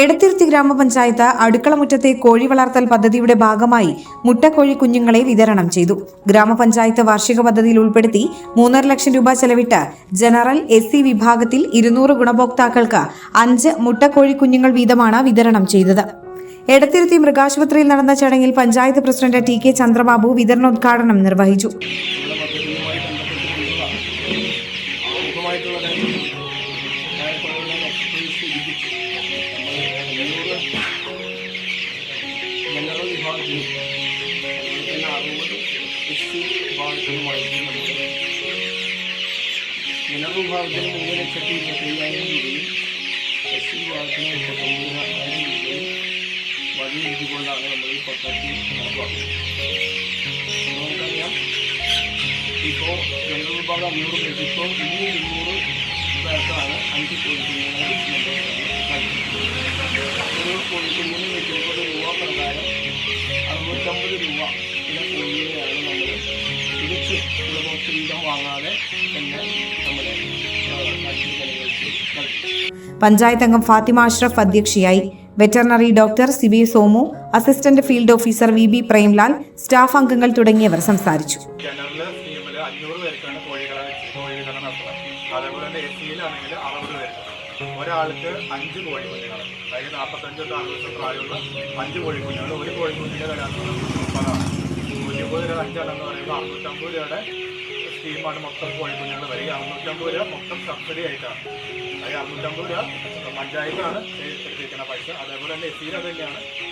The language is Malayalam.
എടത്തിരുത്തി ഗ്രാമപഞ്ചായത്ത് അടുക്കളമുറ്റത്തെ കോഴി വളർത്തൽ പദ്ധതിയുടെ ഭാഗമായി മുട്ടക്കോഴി കുഞ്ഞുങ്ങളെ വിതരണം ചെയ്തു. ഗ്രാമപഞ്ചായത്ത് വാർഷിക പദ്ധതിയിൽ ഉൾപ്പെടുത്തി മൂന്നര ലക്ഷം രൂപ ചെലവിട്ട് ജനറൽ എസ് സി വിഭാഗത്തിൽ ഇരുന്നൂറ് ഗുണഭോക്താക്കൾക്ക് അഞ്ച് മുട്ടക്കോഴി കുഞ്ഞുങ്ങൾ വീതമാണ് വിതരണം ചെയ്തത്. എടത്തിരുത്തി മൃഗാശുപത്രിയിൽ നടന്ന ചടങ്ങിൽ panchayat president T K Chandrababu വിതരണോദ്ഘാടനം നിർവഹിച്ചു. നമുക്ക് ജനറൽ വിഭാഗത്തിന് മൂന്ന് ലക്ഷത്തി ഇരുപത്തയ്യായിരം രൂപയും എസ് സി വിഭാഗത്തിന് മുപ്പത്തൊമ്പതിനായിരം രൂപയും വഴിയൊരുക്കിക്കൊണ്ടാണ് നമ്മൾ ഈ പദ്ധതി നടപ്പാക്കുന്നത് നമുക്കറിയാം ഇപ്പോൾ ജനറൽ വിഭാഗം അഞ്ഞൂറ് പേർക്ക് ഇപ്പോൾ ഇനി ഇരുന്നൂറ് പേർക്കാണ് അഞ്ച് കോഴിക്കുഞ്ഞുങ്ങൾ വാങ്ങാതെ തന്നെ നമ്മുടെ നൽകി പഞ്ചായത്ത് അംഗം ഫാത്തിമ അഷ്റഫ് അധ്യക്ഷയായി. Veterinary doctor Siby Somu assistant field officer V B Premlal staff അംഗങ്ങൾ തുടങ്ങിയവർ സംസാരിച്ചു. ഒരാൾക്ക് അഞ്ച് കോഴിക്കുഞ്ഞുങ്ങൾ അതായത് നാൽപ്പത്തഞ്ച് തൊട്ട് അറുപത് ദിവസം പ്രായമുള്ള അഞ്ച് കോഴിക്കുഞ്ഞുങ്ങൾ ഒരു കോഴിക്കുഞ്ഞിന്റെ വില മുപ്പതാണ്. നൂറ്റിമ്പത് രൂപ അഞ്ചെണ്ണം എന്ന് പറയുമ്പോൾ അറുന്നൂറ്റമ്പത് രൂപയുടെ സ്കീമാണ് മൊത്തം കോഴിക്കുഞ്ഞുങ്ങൾ വരിക. അറുന്നൂറ്റമ്പത് രൂപ മൊത്തം സബ്സിഡി ആയിട്ടാണ്. അതായത് അറുന്നൂറ്റമ്പത് രൂപ പഞ്ചായത്താണ് എടുത്തിരിക്കുന്ന പൈസ. അതേപോലെ തന്നെ എസ് അത് തന്നെയാണ്